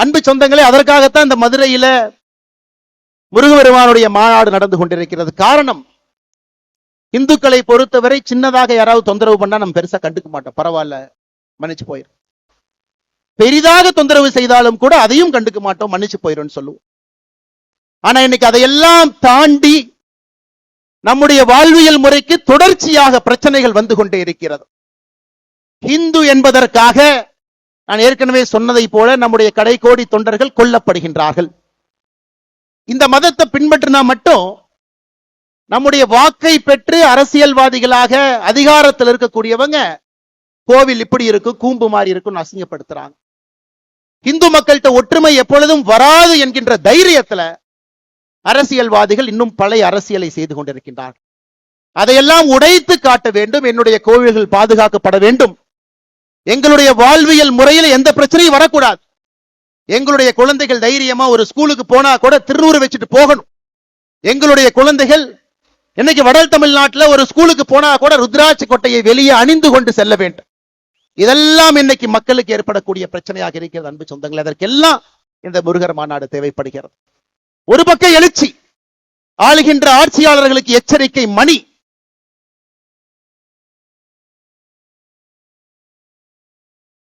அன்பு சொந்தங்களே அதற்காகத்தான் இந்த மதுரையில முருகபெருமானுடைய மாநாடு நடந்து கொண்டிருக்கிறது. காரணம் இந்துக்களை பொறுத்தவரை சின்னதாக யாராவது தொந்தரவு பண்ணா நம்ம பெருசா கண்டுக்க மாட்டோம். பரவாயில்ல மன்னிச்சு போயிடும் பெரிதாக தொந்தரவு செய்தாலும் கூட அதையும் கண்டுக்க மாட்டோம் மன்னிச்சு போயிரும்னு சொல்லுவோம். ஆனா இன்னைக்கு அதையெல்லாம் தாண்டி நம்முடைய வாழ்வியல் முறைக்கு தொடர்ச்சியாக பிரச்சனைகள் வந்து கொண்டே இருக்கிறது. இந்து என்பதற்காக நான் ஏற்கனவே சொன்னதை போல நம்முடைய கடைக்கோடி தொண்டர்கள் கொல்லப்படுகின்றார்கள். இந்த மதத்தை பின்பற்றினா மட்டும் நம்முடைய வாக்கை பெற்று அரசியல்வாதிகளாக அதிகாரத்தில் இருக்கக்கூடியவங்க கோவில் இப்படி இருக்கும் கூம்பு மாதிரி இருக்கும் அசிங்கப்படுத்துறாங்க. இந்து மக்கள்கிட்ட ஒற்றுமை எப்பொழுதும் வராது என்கின்ற தைரியத்துல அரசியல்வாதிகள் இன்னும் பழைய அரசியலை செய்து கொண்டிருக்கின்றார்கள். அதையெல்லாம் உடைத்து காட்ட வேண்டும் என்னுடைய கோவில்கள் பாதுகாக்கப்பட வேண்டும். எங்களுடைய வாழ்வியல் முறையில் எந்த பிரச்சனையும் வரக்கூடாது. எங்களுடைய குழந்தைகள் தைரியமா ஒரு ஸ்கூலுக்கு போனா கூட திருநூறு வச்சுட்டு போகணும். எங்களுடைய குழந்தைகள் இன்னைக்கு வடல் தமிழ்நாட்டில் ஒரு ஸ்கூலுக்கு போனா கூட ருத்ராட்சி கொட்டையை வெளியே அணிந்து கொண்டு செல்ல வேண்டும். இதெல்லாம் இன்னைக்கு மக்களுக்கு ஏற்படக்கூடிய பிரச்சனையாக இருக்கிறது அன்பு சொந்தங்கள். அதற்கெல்லாம் இந்த முருகர் மாநாடு தேவைப்படுகிறது. ஒரு பக்கம் எழுச்சி ஆளுகின்ற ஆட்சியாளர்களுக்கு எச்சரிக்கை மணி